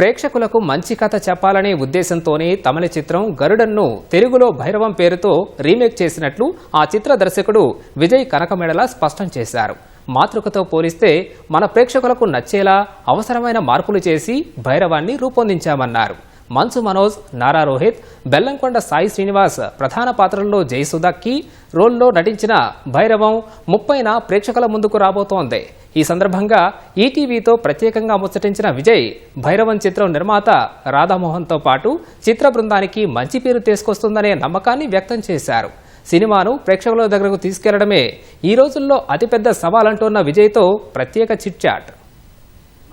ప్రేక్షకులకు మంచి కథ చెప్పాలనే ఉద్దేశంతోనే తమిళ చిత్రం గరుడన్ను తెలుగులో భైరవం పేరుతో రీమేక్ చేసినట్లు ఆ చిత్ర దర్శకుడు విజయ్ కనకమేడల స్పష్టం చేశారు. మాతృకతో పోలిస్తే మన ప్రేక్షకులకు నచ్చేలా అవసరమైన మార్పులు చేసి భైరవాన్ని రూపొందించామన్నారు. మన్సు మనోజ్ నారా రోహిత్ బెల్లంకొండ సాయి శ్రీనివాస్ ప్రధాన పాత్రల్లో జయసుధక్కి రోల్లో నటించిన భైరవం ముప్పైన ప్రేక్షకుల ముందుకు రాబోతోంది. ఈ సందర్భంగా ఈటీవీతో ప్రత్యేకంగా ముచ్చటించిన విజయ్ భైరవం చిత్రం నిర్మాత రాధామోహన్తో పాటు చిత్ర బృందానికి మంచి పేరు తీసుకొస్తుందనే నమ్మకాన్ని వ్యక్తం చేశారు. సినిమాను ప్రేక్షకుల దగ్గరకు తీసుకెళ్ళడమే ఈ రోజుల్లో అతిపెద్ద సవాలంటున్న విజయ్తో ప్రత్యేక చిట్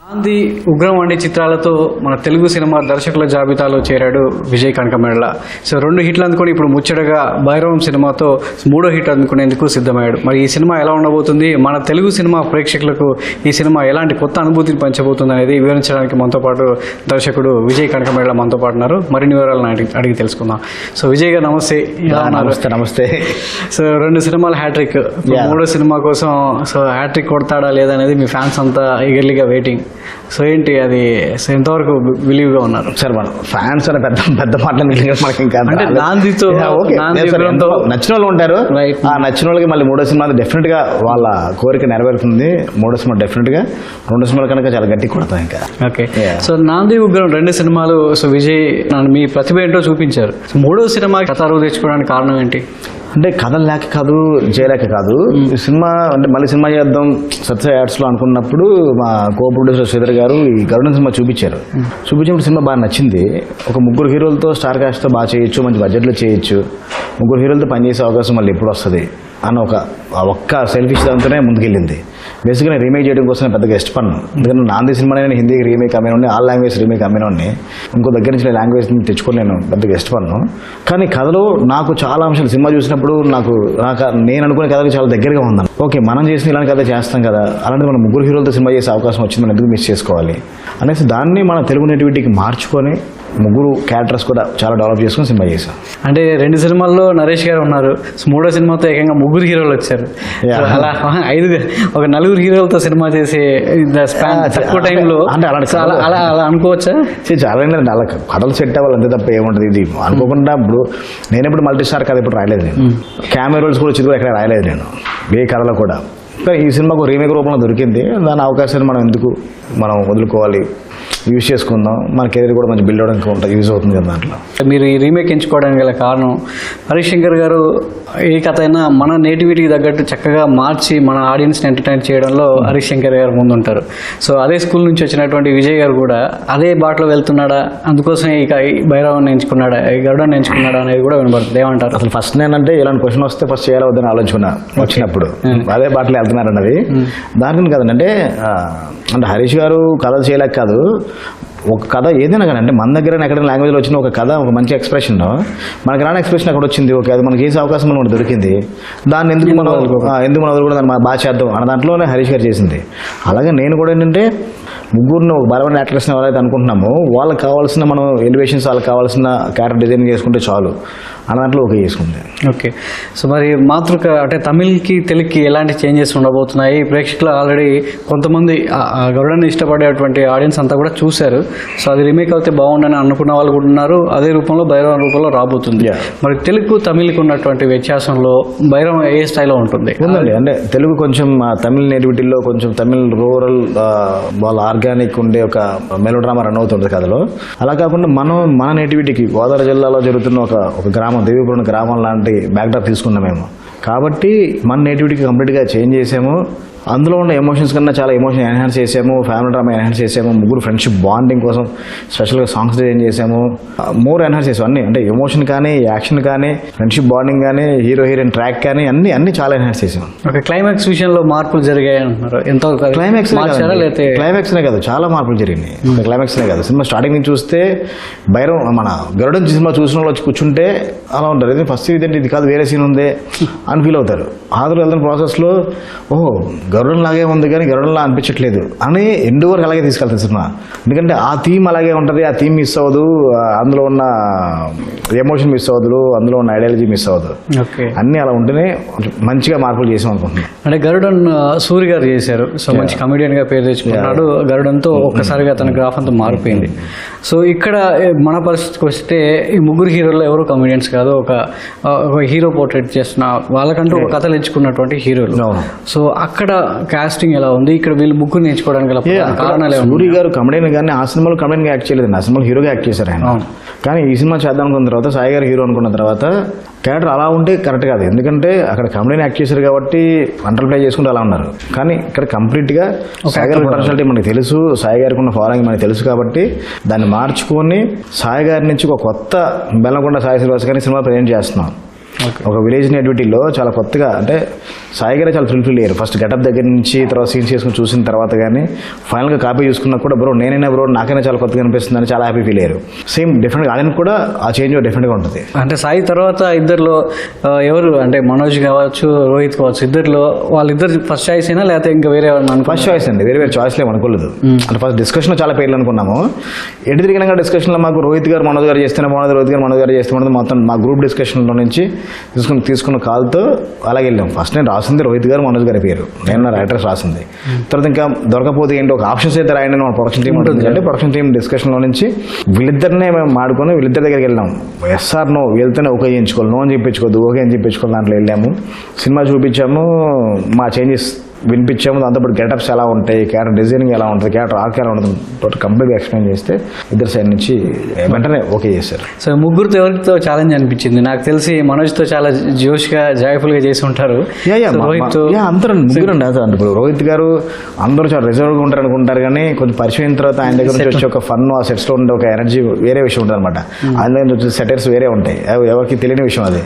నాంది ఉగ్రం వంటి చిత్రాలతో మన తెలుగు సినిమా దర్శకుల జాబితాలో చేరాడు విజయ్ కనకమేడల సో రెండు హిట్లు అందుకొని ఇప్పుడు ముచ్చటగా భైరవం సినిమాతో మూడో హిట్ అందుకునేందుకు సిద్ధమయ్యాడు. మరి ఈ సినిమా ఎలా ఉండబోతుంది? మన తెలుగు సినిమా ప్రేక్షకులకు ఈ సినిమా ఎలాంటి కొత్త అనుభూతిని పంచబోతుంది అనేది వివరించడానికి మనతో పాటు దర్శకుడు విజయ్ కనకమేడల మనతో పాటు ఉన్నారు. మరిన్ని వివరాలను అడిగి అడిగి తెలుసుకుందాం. సో విజయ్ గారు నమస్తే? నమస్తే నమస్తే. సో రెండు సినిమాలు హ్యాట్రిక్. మూడో సినిమా కోసం సో హ్యాట్రిక్ కొడతాడా లేదా అనేది మీ ఫ్యాన్స్ అంతా ఈగర్లీగా వెయిటింగ్ సో ఏంటి అది సో ఎంతవరకు బిలీవ్గా ఉన్నారు. సార్ మనం ఫ్యాన్స్ అనే పెద్ద పెద్ద మాటలు మనకి ఇంకా. అంటే. నాందితో- నచ్చిన వాళ్ళు ఉంటారు. ఆ నచ్చిన వాళ్ళకి మళ్ళీ మూడో సినిమా డెఫినెట్గా వాళ్ళ కోరిక నెరవేరుతుంది. మూడో సినిమా డెఫినెట్గా. రెండు సినిమాల కనుక చాలా గట్టి కొడతాం ఇంకా. ఓకే. సో నాంది ఉగ్రం రెండు సినిమాలు సో విజయ్ నన్ను మీ ప్రతిభ ఏంటో చూపించారు. సో మూడో సినిమా కథారు తెచ్చుకోవడానికి కారణం ఏంటి? అంటే కథలు లేక కాదు చేయలేక కాదు. ఈ సినిమా అంటే మళ్ళీ సినిమా చేద్దాం సత్య యాడ్స్లో అనుకున్నప్పుడు మా కో ప్రొడ్యూసర్ శ్రీధర్ గారు ఈ గరుడ సినిమా చూపించారు. చూపించినప్పుడు సినిమా బాగా నచ్చింది. ఒక ముగ్గురు హీరోలతో స్టార్ కాస్ట్తో బాగా చేయొచ్చు మంచి బడ్జెట్లో చేయొచ్చు. ముగ్గురు హీరోలతో పనిచేసే అవకాశం మళ్ళీ ఎప్పుడు వస్తుంది? అన్న ఒక ఒక్క సెల్ఫిష్ దాంతోనే ముందుకెళ్ళింది. బేసిక్గా నేను రీమేక్ చేయడం కోసం నేను పెద్దగా ఇష్టపడను. ఎందుకంటే నాంది సినిమా నేను హిందీకి రీమేక్ అమ్మినండి ఆల్ లాంగ్వేజ్ రీమేక్ అమ్మినండి ఇంకో దగ్గర నుంచి లాంగ్వేజ్ తెచ్చుకొని నేను పెద్దగా ఇష్టపడను. కానీ కథలో నాకు చాలా అంశాలు సినిమా చూసినప్పుడు నాకు నాకు నేను అనుకునే కథకు చాలా దగ్గరగా ఉందని ఓకే మనం చేసిన ఇలాంటి కథ చేస్తాం కదా అలాంటి మనం ముగ్గురు హీరోలతో సినిమా చేసే అవకాశం వచ్చింది మనం ఎందుకు మిస్ చేసుకోవాలి? అనేసి దాన్ని మన తెలుగు నేటివిటీకి మార్చుకొని ముగ్గురు క్యారెక్టర్స్ కూడా చాలా డెవలప్ చేసుకొని సినిమా చేశాం అంటే రెండు సినిమాల్లో నరేష్ గారు ఉన్నారు. మూడో సినిమాతో ఏకంగా ముగ్గురు హీరోలు వచ్చారు. అలా ఐదు ఒక నలుగురు హీరోలతో సినిమా చేసి స్పాన్ Ah, తక్కువ టైంలో అంటే అలా అలా అలా అనుకోవచ్చా? చాలా ఏంటంటే అలా కథలు సెట్ అవ్వాలి అంతే తప్ప ఏముంటుంది ఇది. అనుకోకుండా ఇప్పుడు నేను ఇప్పుడు మల్టీ స్టార్ కథ ఇప్పుడు రాయలేదు నేను. కెమెరా రోల్స్ కూడా వచ్చింది కూడా ఎక్కడ రాయలేదు నేను. ఏ కథలో కూడా. కానీ ఈ సినిమాకు రీమేక్ రూపంలో దొరికింది. దాని అవకాశాన్ని మనం ఎందుకు మనం వదులుకోవాలి? యూజ్ చేసుకుందాం. మన కెరీర్ కూడా మంచి బిల్డ్ అవడానికి ఉంటుంది యూజ్ అవుతుంది కదా దాంట్లో. మీరు ఈ రీమేక్ ఎంచుకోవడానికి గల కారణం హరీష్ శంకర్ గారు ఏ కథ అయినా మన నేటివిటీకి తగ్గట్టు చక్కగా మార్చి మన ఆడియన్స్ని ఎంటర్టైన్ చేయడంలో హరీష్ శంకర్ గారు ముందుంటారు. సో అదే స్కూల్ నుంచి వచ్చినటువంటి విజయ్ గారు కూడా అదే బాటలో వెళ్తున్నాడా అందుకోసం ఇక భైరవాన్ని ఎంచుకున్నాడా ఈ గరుడాన్ని ఎంచుకున్నాడా అనేది కూడా వినబడుతుంది. ఏమంటారు? అసలు ఫస్ట్ నేనంటే ఇలాంటి క్వశ్చన్ వస్తే ఫస్ట్ చేయాలి వద్దని ఆలోచుకున్నా వచ్చినప్పుడు. అదే బాటలో వెళ్తున్నారు అన్నది దానికి కదండి అంటే అంటే హరీష్ గారు కథ చేయలేక కాదు ఒక కథ ఏదైనా కానీ అంటే మన దగ్గర ఎక్కడైనా లాంగ్వేజ్లో వచ్చిన ఒక కథ ఒక మంచి ఎక్స్ప్రెషన్ మనకి రాని ఎక్స్ప్రెషన్ అక్కడ వచ్చింది ఓకే అది మనకి చేసే అవకాశం మనకు దొరికింది. దాన్ని ఎందుకు మనం ఎందుకు మనం కూడా దాన్ని బాగా చేద్దాం అన్న దాంట్లోనే హరీష్ గారు చేసింది. అలాగే నేను కూడా ఏంటంటే ముగ్గురిని ఒక బలమైన యాక్టర్స్ని ఎవరైతే అనుకుంటున్నామో వాళ్ళకి కావాల్సిన మనం ఎలివేషన్స్ వాళ్ళకి కావాల్సిన క్యారెక్టర్ డిజైన్ చేసుకుంటే చాలు. అన్న దాంట్లో ఓకే చేసుకుంది. ఓకే. సో మరి మాతృక అంటే తమిళ్కి తెలుగుకి ఎలాంటి చేంజెస్ ఉండబోతున్నాయి? ప్రేక్షకులు ఆల్రెడీ కొంతమంది గరుడాన్ని ఇష్టపడేటువంటి ఆడియన్స్ అంతా కూడా చూశారు. సో అది రీమేక్ అయితే బాగుండని అనుకున్న వాళ్ళు కూడా ఉన్నారు. అదే రూపంలో భైరవం రూపంలో రాబోతుంది. మరి తెలుగు తమిళ్కి ఉన్నటువంటి వ్యత్యాసంలో భైరవం ఏ స్థాయిలో ఉంటుంది? ఉందండి. అంటే తెలుగు కొంచెం తమిళ నేటివిటీలో కొంచెం తమిళ్ రూరల్ వాళ్ళ ఆర్గానిక్ ఉండే ఒక మెలోడ్రామా రన్ అవుతుంది కథలో. అలా కాకుండా మనం మన నేటివిటీకి గోదావరి జిల్లాలో జరుగుతున్న ఒక ఒక గ్రామం దేవీపురం గ్రామం లాంటి బ్యాక్డ్రాప్ తీసుకున్నాం మేము కాబట్టి మన నేటివిటీకి కంప్లీట్గా చేంజ్ చేసాము. అందులో ఉన్న ఎమోషన్స్ కన్నా చాలా ఎమోషన్ ఎన్హాన్స్ చేసాము ఫ్యామిలీ డ్రామా ఎన్హాన్స్ చేసాము ముగ్గురు ఫ్రెండ్షిప్ బాండింగ్ కోసం స్పెషల్గా సాంగ్స్ డిజైన్ చేసాము. మోర్ ఎన్హాన్స్ చేసాము అన్ని. అంటే ఎమోషన్ కానీ యాక్షన్ కానీ ఫ్రెండ్షిప్ బాండింగ్ కానీ హీరో హీరోయిన్ ట్రాక్ కానీ అన్ని అన్ని చాలా ఎన్హాన్స్ చేసాము. ఒక క్లైమాక్స్ విషయంలో మార్పులు జరిగాయి అంటున్నారు. ఎంతో క్లైమాక్స్ క్లైమాక్స్ కాదు చాలా మార్పులు జరిగినాయి. క్లైమాక్స్ కాదు. సినిమా స్టార్టింగ్ నుంచి చూస్తే భైరవ్ మన గరుడన్ సినిమా చూసిన వాళ్ళు వచ్చి కూర్చుంటే అలా ఉంటారు. ఇది ఫస్ట్ ఇదేంటి ఇది కాదు వేరే సీన్ ఉందే అని ఫీల్ అవుతారు. ఆదురు వెళ్తున్న ప్రాసెస్లో ఓహో గరుడం లాగే ఉంది కానీ గరుడంలా అనిపించట్లేదు. అని ఎండు వరకు అలాగే తీసుకెళ్తాను సినిమా. ఎందుకంటే ఆ థీమ్ అలాగే ఉంటుంది ఆ థీమ్ మిస్ అవ్వదు అందులో ఉన్న ఎమోషన్ మిస్ అవ్వదు అందులో ఉన్న ఐడియాలజీ మిస్ అవ్వదు. ఓకే. అన్నీ అలా ఉంటేనే మంచిగా మార్పులు చేసాం అనుకుంటున్నాను అంటే గరుడన్ ఆ, సూరి గారు చేశారు. సో మంచి కమెడియన్గా పేరు తెచ్చుకున్నాడు. గరుడంతో ఒక్కసారిగా తన గ్రాఫ్ అంతా మారిపోయింది. సో ఇక్కడ మన పరిస్థితికి వస్తే ఈ ముగ్గురు హీరోల్లో ఎవరు కమెడియన్స్ కాదు ఒక ఒక హీరో పోర్ట్రేట్ చేస్తున్న వాళ్ళకంటూ ఒక కథలు ఎంచుకున్నటువంటి హీరోలు. సో అక్కడ కాస్టింగ్ ఎలా ఉంది? ఇక్కడ వీళ్ళు ముగ్గురు నేర్చుకోవడానికి కారణాలు సూరి గారు కమెడియన్ కానీ ఆ సినిమాలో కమెడియన్ యాక్ట్ చేయలేదు. ఆ సినిమాలో హీరోగా యాక్ట్ చేశారు ఆయన. కానీ ఈ సినిమా చేద్దాం అనుకున్న తర్వాత సాయి గారు హీరో అనుకున్న తర్వాత క్యారెక్టర్ అలా ఉంటే కరెక్ట్ కాదు. ఎందుకంటే అక్కడ కమెడియన్ యాక్ట్ చేశారు కాబట్టి అండర్ ప్లే చేసుకుంటూ అలా ఉన్నారు. కానీ ఇక్కడ కంప్లీట్గా సాయి గారి పొటెన్షియాలిటీ మనకి తెలుసు. సాయి గారికి ఉన్న ఫాలోయింగ్ మనకి తెలుసు కాబట్టి దాన్ని మార్చుకొని సాయి గారి నుంచి ఒక కొత్త బెల్లకొండ సాయి శ్రీవాస్ గారిని సినిమా ప్రజెంట్ చేస్తున్నాం. ఒక విలేజ్ నేటివిటీలో చాలా కొత్తగా అంటే సాయి గారే చాలా ఫుల్ఫిల్ అయ్యారు. ఫస్ట్ గెటప్ దగ్గర నుంచి తర్వాత సీన్స్ చేసుకుని చూసిన తర్వాత కానీ ఫైనల్గా కాపీ చూసుకున్నా కూడా బ్రో నేనైనా బ్రో నాకైనా చాలా కొత్తగా అనిపిస్తుంది అని చాలా హ్యాపీ ఫీల్ అయ్యారు. సేమ్ డిఫరెంట్గా ఆయన కూడా ఆ చేంజ్ డిఫరెంట్గా ఉంటుంది. అంటే సాయి తర్వాత ఇద్దరిలో ఎవరు? అంటే మనోజ్ కావచ్చు రోహిత్ కావచ్చు ఇద్దరిలో వాళ్ళిద్దరు ఫస్ట్ చాయిస్ అయినా లేకపోతే ఇంకా వేరే ఫస్ట్ చాయిస్ అండి. వేరే వేరే చాయిస్ లేవు అనుకోలేదు. అంటే ఫస్ట్ డిస్కషన్ చాలా పేర్లు అనుకున్నాము. ఎటు తిరిగిన డిస్కషన్లో మాకు రోహిత్ గారు మనోజ్ గారు చేస్తేనే బాగుంది రోహిత్ గారు మనోజ్ గారు చేస్తే మొత్తం మా గ్రూప్ డిస్కషన్లో నుంచి తీసుకుని తీసుకున్న కాల్తో అలాగే వెళ్ళాం. ఫస్ట్ నేను రాసింది రోహిత్ గారు మనోజ్ గారి పేరు. నేను నా రైటర్స్ రాసింది. తర్వాత ఇంకా దొరకపోతే ఏంటి ఒక ఆప్షన్స్ అయితే రాయండి మన ప్రొడక్షన్ టీం ఉంటుంది అంటే ప్రొడక్షన్ టీం డిస్కషన్లో నుంచి వీళ్ళిద్దరినే మేము మాడుకొని వీళ్ళిద్దరి దగ్గరికి వెళ్ళాం. ఎస్ఆర్ నో వెళ్తేనే ఓకే చేయించుకోవాలి నో అని చెప్పించుకోవద్దు ఓకే అని చెప్పించుకోవాలి దాంట్లో వెళ్ళాము. సినిమా చూపించాము మా చేంజెస్ వినిపించాము దాంతోపాటు గెటప్స్ ఎలా ఉంటాయి క్యారెక్టర్ డిజైనింగ్ ఎలా ఉంటుంది క్యారెక్టర్ ఆర్క్ ఎలా ఉంటుంది టోటల్ కంప్లీట్గా ఎక్స్ప్లెయిన్ చేస్తే ఇద్దరు సైడ్ నుంచి వెంటనే ఓకే చేశారు. సో ముగ్గురితో ఎవరితో ఛాలెంజ్ అనిపించింది? నాకు తెలిసి మనోజ్తో చాలా జోష్గా జాయ్ఫుల్గా చేసి ఉంటారు. అందరూ ముగ్గురు అండి. ఇప్పుడు రోహిత్ గారు అందరూ చాలా రిజర్వ్గా ఉంటారు అనుకుంటారు కానీ కొంచెం పరిచయం తర్వాత ఆయన దగ్గర నుంచి వచ్చే ఒక ఫన్ ఆ సెట్స్లో ఉండే ఒక ఎనర్జీ వేరే విషయం ఉంటుంది అనమాట ఆయన దగ్గర నుంచి సెటర్స్ వేరే ఉంటాయి. ఎవరికి తెలియని విషయం అది.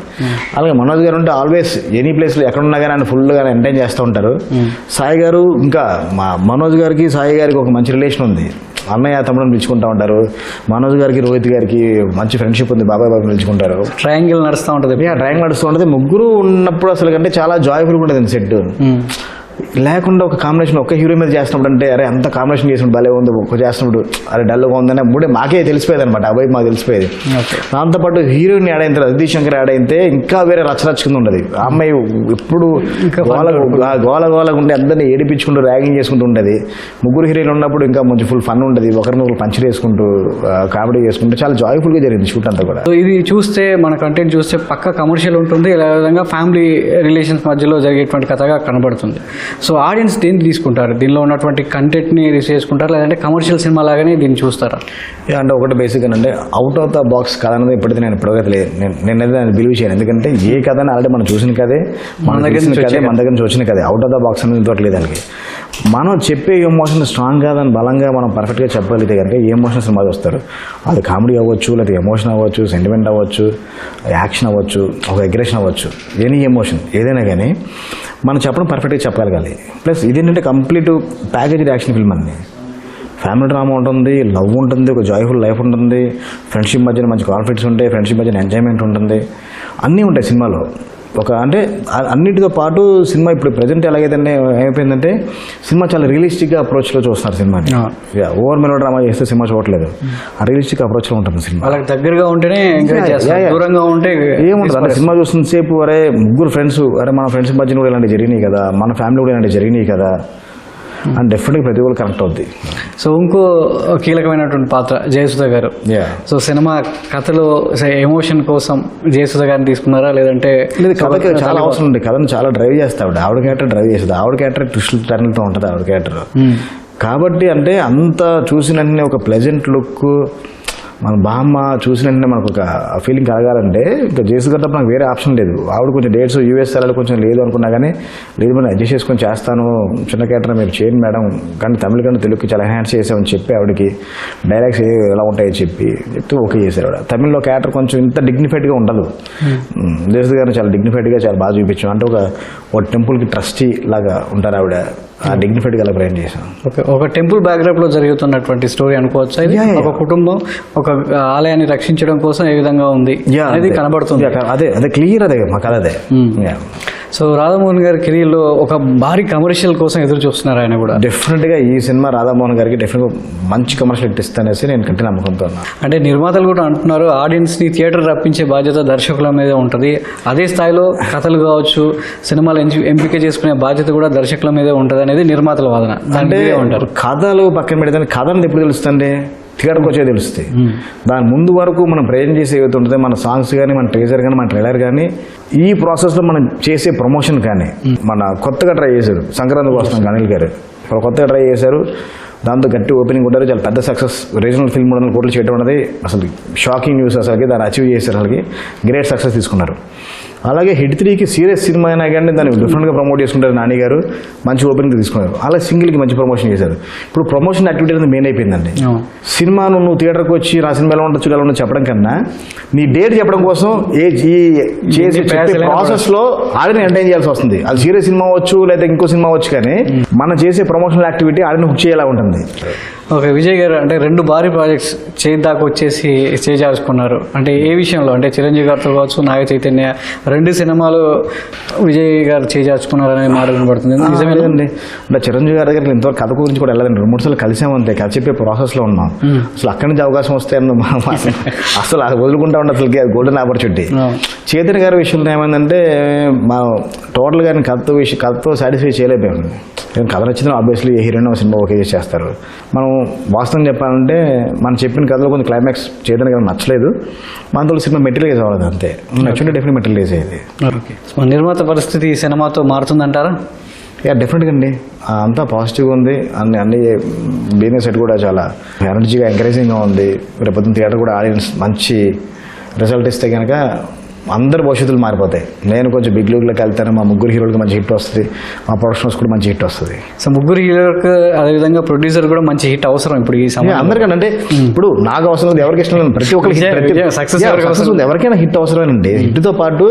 అలాగే మనోజ్ గారు ఉంటే ఆల్వేస్ ఎనీ ప్లేస్లో ఎక్కడ ఉన్నా కానీ ఆయన ఫుల్గా ఎంటైన్ చేస్తూ ఉంటారు. సాయి గారు ఇంకా మా మనోజ్ గారికి సాయి గారికి ఒక మంచి రిలేషన్ ఉంది. అన్నయ్య తమ్ముడు పిలుచుకుంటా ఉంటారు. మనోజ్ గారికి రోహిత్ గారికి మంచి ఫ్రెండ్షిప్ ఉంది. బాబాయ్ బాబాయ్ పిలుచుకుంటారు. ట్రయాంగిల్ నడుస్తూ ఉంటుంది. డ్రాయింగ్ నడుస్తూ ఉంటుంది. ముగ్గురు ఉన్నప్పుడు అసలు కంటే చాలా జాయ్ఫుల్గా ఉంటుంది సెట్. లేకుండా ఒక కాంబినేషన్ ఒక హీరో మీద చేస్తున్నప్పుడు అంటే అరే అంత కాంబినేషన్ చేసినప్పుడు భలే ఉంది ఒక చేస్తున్నప్పుడు అరే డల్గా ఉందని అప్పుడే మాకే తెలిసిపోయేది అనమాట ఆ వైపు మాకు తెలిసిపోయేది. దాంతోపాటు హీరోయిన్ యాడ్ అయిన తర్వాత అదితి శంకర్ యాడ్ అయితే ఇంకా వేరే రచ్చరచ్చ కింద ఉండదు. ఆ అమ్మాయి ఎప్పుడు గోల గోల గోలగా ఉంటే అందరినీ ఏడిపించుకుంటూ ర్యాగింగ్ చేసుకుంటూ ఉండేది. ముగ్గురు హీరోయిన్లు ఉన్నప్పుడు ఇంకా మంచి ఫుల్ ఫన్ ఉండదు. ఒకరినొకరు పంచర్ వేసుకుంటూ కామెడీ చేసుకుంటూ చాలా జాయ్ఫుల్గా జరిగింది షూట్ అంతా కూడా. సో ఇది చూస్తే మన కంటెంట్ చూస్తే పక్క కమర్షియల్ ఉంటుంది. ఇలా విధంగా ఫ్యామిలీ రిలేషన్స్ మధ్యలో జరిగేటువంటి కథగా కనబడుతుంది. సో ఆడియన్స్ దేన్ని తీసుకుంటారు? దీనిలో ఉన్నటువంటి కంటెంట్ని రిసీవ్ చేసుకుంటారు? లేదంటే కమర్షియల్ సినిమా లాగానే దీన్ని చూస్తారా? అంటే ఒకటి బేసిక్ అంటే అవుట్ ఆఫ్ ద బాక్స్ కథ అనేది ఇప్పటికీ నేను ఇప్పటికీ లేదు నేను నేనైతే దాన్ని బిలీవ్ చేయను. ఎందుకంటే ఏ కథ ఆల్రెడీ మనం చూసిన కదే మన దగ్గర నుంచి కదే మన దగ్గర నుంచి వచ్చిన కదే అవుట్ ఆఫ్ ద బాక్స్ అనేది ఇంకోటి లేదు దానికి మనం చెప్పే ఎమోషన్ స్ట్రాంగ్గా దాన్ని బలంగా మనం పర్ఫెక్ట్గా చెప్పగలిగితే కనుక ఏ ఎమోషన్ సినిమా వస్తారు అది కామెడీ అవ్వచ్చు లేదా ఎమోషన్ అవ్వచ్చు సెంటిమెంట్ అవ్వచ్చు యాక్షన్ అవ్వచ్చు ఒక అగ్రెషన్ అవ్వచ్చు. ఎనీ ఎమోషన్ ఏదైనా కానీ మనం చెప్పడం పర్ఫెక్ట్గా చెప్పగలగాలి. ప్లస్ ఇదేంటంటే కంప్లీట్ ప్యాకేజ్ యాక్షన్ ఫిల్మ్ అండి. ఫ్యామిలీ డ్రామా ఉంటుంది లవ్ ఉంటుంది ఒక జాయ్ఫుల్ లైఫ్ ఉంటుంది ఫ్రెండ్షిప్ మధ్యన మంచి కాన్ఫిడెన్స్ ఉంటాయి ఫ్రెండ్షిప్ మధ్యన ఎంజాయ్మెంట్ ఉంటుంది. అన్నీ ఉంటాయి సినిమాలో. ఒక అంటే అన్నిటితో పాటు సినిమా ఇప్పుడు ప్రజెంట్ ఎలాగైతే ఏమైపోయిందంటే సినిమా చాలా రియలిస్టిక్గా అప్రోచ్లో చూస్తున్నారు సినిమాని. ఓవర్ మెలో డ్రామా చేస్తే సినిమా చూడట్లేదు. ఆ రియలిస్టిక్ అప్రోచ్లో ఉంటుంది సినిమా. వాళ్ళకి దగ్గరగా ఉంటేనే. దూరంగా ఉంటే ఏముంటుంది అంటే సినిమా చూస్తున్న సేపు అరే ముగ్గురు ఫ్రెండ్స్ అరే మన ఫ్రెండ్స్ మధ్యన కూడా ఇలాంటి జరిగినాయి కదా. మన ఫ్యామిలీ కూడా ఇలాంటి జరిగినాయి కదా. అని డెఫినెట్గా ప్రతి ఒక్కరు కనెక్ట్ అవుద్ది. సో ఇంకో కీలకమైనటువంటి పాత్ర జయసుధ గారు. సో సినిమా కథలో ఎమోషన్ కోసం జయసుధ గారిని తీసుకున్నారా? లేదంటే లేదు కథకి చాలా అవసరం ఉంది. కథను చాలా డ్రైవ్ చేస్తా ఆవిడ ఆవిడ క్యారెక్టర్ డ్రైవ్ చేస్తుంది. ఆవిడ క్యారెక్టర్ ట్విస్ట్ టర్న్లతో ఉంటుంది ఆవిడ క్యారెక్టర్ కాబట్టి అంటే అంత చూసిన ఒక ప్లెజెంట్ లుక్ మన బామ్మ చూసిన వెంటనే మనకు ఒక ఫీలింగ్ కలగాలంటే ఇంకా తప్ప నాకు వేరే ఆప్షన్ లేదు. ఆవిడ కొంచెం డేట్స్ యూఎస్ వెళ్ళాలి కొంచెం లేదు అనుకున్నా కానీ లేదు మనం అడ్జస్ట్ చేసుకొని చేస్తాను. చిన్న క్యారెక్టర్ మీరు చేయండి మేడం. కానీ తమిళ కన్నా తెలుగుకి చాలా ఎన్హాన్స్ చేసామని చెప్పి ఆవిడకి డైలాగ్స్ ఏ- ఎలా ఉంటాయో చెప్పి చెప్తే ఓకే చేశారు ఆవిడ. తమిళ్ళో క్యారెక్టర్ కొంచెం ఇంత డిగ్నిఫైడ్గా ఉండదు. జేసు గారిని చాలా డిగ్నిఫైడ్గా చాలా బాగా చూపించాం. అంటే ఒక ఒక టెంపుల్కి ట్రస్టీ లాగా ఉంటారు ఆవిడ. ఆ డిగ్నిఫైడ్గా అలా ప్రయాణం చేశాం ఒక ఒక టెంపుల్ బ్యాక్డ్రాప్లో జరుగుతున్నటువంటి స్టోరీ అనుకోవచ్చు ఇది. ఒక కుటుంబం ఒక ఆలయాన్ని రక్షించడం కోసం ఏ విధంగా ఉంది అనేది. కనబడుతుంది అదే అదే క్లియర్ అదే మా కథ అదే Hmm. సో రాధామోహన్ గారి కెరీర్లో ఒక భారీ కమర్షియల్ కోసం ఎదురు చూస్తున్నారు ఆయన కూడా. డెఫినెట్గా ఈ సినిమా రాధామోహన్ గారికి డెఫినెట్గా మంచి కమర్షియల్ హిట్ ఇస్తానేసి నేను కంటి నమ్మకంతో అంటే నిర్మాతలు కూడా అంటున్నారు ఆడియన్స్ని థియేటర్ రప్పించే బాధ్యత దర్శకుల మీద ఉంటుంది. అదే స్థాయిలో కథలు కావచ్చు సినిమాలు ఎంచి- ఎంపిక చేసుకునే బాధ్యత కూడా దర్శకుల మీదే ఉంటుంది అనేది నిర్మాతల వాదన. అంటే ఉంటారు. కథలు పక్కన పెడితే కథ అనేది ఎప్పుడు తెలుస్తుంది? థియేటర్కి వచ్చే తెలుస్తాయి. దాని ముందు వరకు మనం ప్రజెంట్ చేసే ఏదైతే ఉంటుందో మన సాంగ్స్ కానీ మన ట్రేజర్ కానీ మన ట్రైలర్ కానీ ఈ ప్రాసెస్లో మనం చేసే ప్రమోషన్ కానీ మన కొత్తగా ట్రై చేశారు సంక్రాంతికి వస్తున్నాం అనిల్ గారు. ఇప్పుడు కొత్తగా ట్రై చేశారు దాంతో గట్టి ఓపెనింగ్ కొట్టారు చాలా పెద్ద సక్సెస్ రీజనల్ ఫిల్మ్ మూడు వందల కోట్లు చేయడం అనేది అసలు షాకింగ్ న్యూస్ అసలుకి దాన్ని అచీవ్ చేశారు అసలుకి గ్రేట్ సక్సెస్ తీసుకున్నారు. అలాగే హిట్ త్రీకి సీరియస్ సినిమా అయినా కానీ దాన్ని డిఫరెంట్గా ప్రమోట్ చేసుకుంటారు నాని గారు. మంచి ఓపెనింగ్ తీసుకున్నారు. అలాగే సింగిల్కి మంచి ప్రమోషన్ చేశారు. ఇప్పుడు ప్రమోషన్ యాక్టివిటీ అనేది మెయిన్ అయిపోయిందండి. సినిమాను నువ్వు థియేటర్కి వచ్చి నా సినిమా ఎలా ఉండొచ్చు ఎలా చెప్పడం కన్నా నీ డేట్ చెప్పడం కోసం ఏ చేసి ఎన్ని చెప్పే ప్యాసెలైనా ప్రాసెస్లో ఆడిని ఎంటైన్ చేయాల్సి వస్తుంది. అది సీరియస్ సినిమా అవచ్చు లేదా ఇంకో సినిమా అవచ్చు కానీ మనం చేసే ప్రమోషనల్ యాక్టివిటీ ఆడిని హుక్ చేయాలా ఉంటుంది. ఓకే విజయ్ గారు అంటే రెండు భారీ ప్రాజెక్ట్స్ చేద్దాకా వచ్చేసి చేజార్చుకున్నారు. అంటే ఏ విషయంలో? అంటే చిరంజీవి గారితో కావచ్చు నాగ చైతన్య రెండు సినిమాలు విజయ్ గారు చేజార్చుకున్నారనే మాట వినబడుతుంది నిజమే నిజమేనండి అంటే చిరంజీవి గారి దగ్గర ఇంతవరకు కథ గురించి కూడా వెళ్ళాలండి రెండు మూడు సార్లు కలిసాము అంతే కథ చెప్పే ప్రాసెస్లో ఉన్నాం. అసలు అక్కడి నుంచి అవకాశం వస్తే అసలు అది వదులుకుంటా ఉండే అసలు అది గోల్డెన్ ఆపర్చునిటీ చైతన్య గారి విషయంలో ఏమైందంటే మా టోటల్ గారిని కథతో విషయం కథతో సాటిస్ఫై చేయలేకపోయాము నేను కథ నచ్చింది ఆబ్వియస్లీ హీరోయిన్ సినిమా ఓకే చేసి చేస్తారు మనం వాస్తవం చెప్పాలంటే మనం చెప్పిన కథలో కొంచెం క్లైమాక్స్ గారికి నచ్చలేదు. మనతో సినిమా మెటీరియల్ అవ్వలేదు అంతే. నచ్చుంటే డెఫినెట్ మెటీరియల్ అయ్యేది నిర్మాత పరిస్థితి ఈ సినిమాతో మారుతుందంటారా? యా డెఫినెట్గా అండి. అంతా పాజిటివ్గా ఉంది. అన్ని అన్ని బిజినెస్ సైడ్ కూడా చాలా ఎనర్జీగా ఎంకరేజింగ్గా ఉంది. రేపొద్దున థియేటర్ కూడా ఆడియన్స్ మంచి రిజల్ట్ ఇస్తే కనుక అందరి భవిష్యత్తులు మారిపోతాయి. నేను కొంచెం బిగ్ లీగ్లోకి వెళ్తాను మా ముగ్గురు హీరోలకి మంచి హిట్ వస్తుంది మా ప్రొడక్షన్స్ కూడా మంచి హిట్ వస్తుంది. సో ముగ్గురు హీరోలకు అదేవిధంగా ప్రొడ్యూసర్ కూడా మంచి హిట్ అవసరం ఇప్పుడు ఈ యా, సమయంలో అందరికన్నా అంటే ఇప్పుడు నాకు అవసరం లేదు ఎవరికి ఇష్టం లేదు. ప్రతి ఒక్కరికి అవసరం ఉంది. ఎవరికైనా హిట్ అవసరమేనండి. హిట్తో పాటు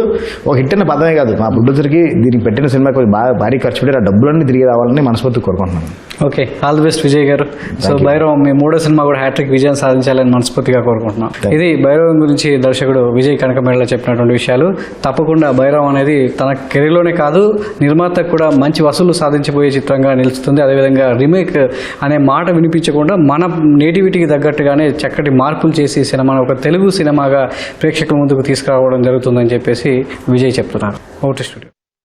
ఒక హిట్ అనే పదమే కాదు. మా ప్రొడ్యూసర్కి దీనికి పెట్టిన సినిమాకి కొంచెం బాగా భారీ ఖర్చు పెట్టి ఆ డబ్బులన్నీ తిరిగి రావాలని మనస్ఫూర్తి కోరుకుంటున్నాను. Okay all the best Vijay garu. So Bhairavam మీ మూడో సినిమా కూడా హ్యాట్రిక్ విజయం సాధించాలని మనస్ఫూర్తిగా కోరుకుంటున్నాం. ఇది భైరవం గురించి దర్శకుడు విజయ్ కనకమేడలో రెండు విషయాలు. తప్పకుండా భైరవ్ అనేది తన కెరీర్లోనే కాదు నిర్మాతకు కూడా మంచి వసూలు సాధించబోయే చిత్రంగా నిలుస్తుంది. అదేవిధంగా రీమేక్ అనే మాట వినిపించకుండా మన నేటివిటీకి తగ్గట్టుగానే చక్కటి మార్పులు చేసి సినిమాను ఒక తెలుగు సినిమాగా ప్రేక్షకుల ముందుకు తీసుకురావడం జరుగుతుందని చెప్పేసి విజయ్ చెప్తున్నారు. OT studio.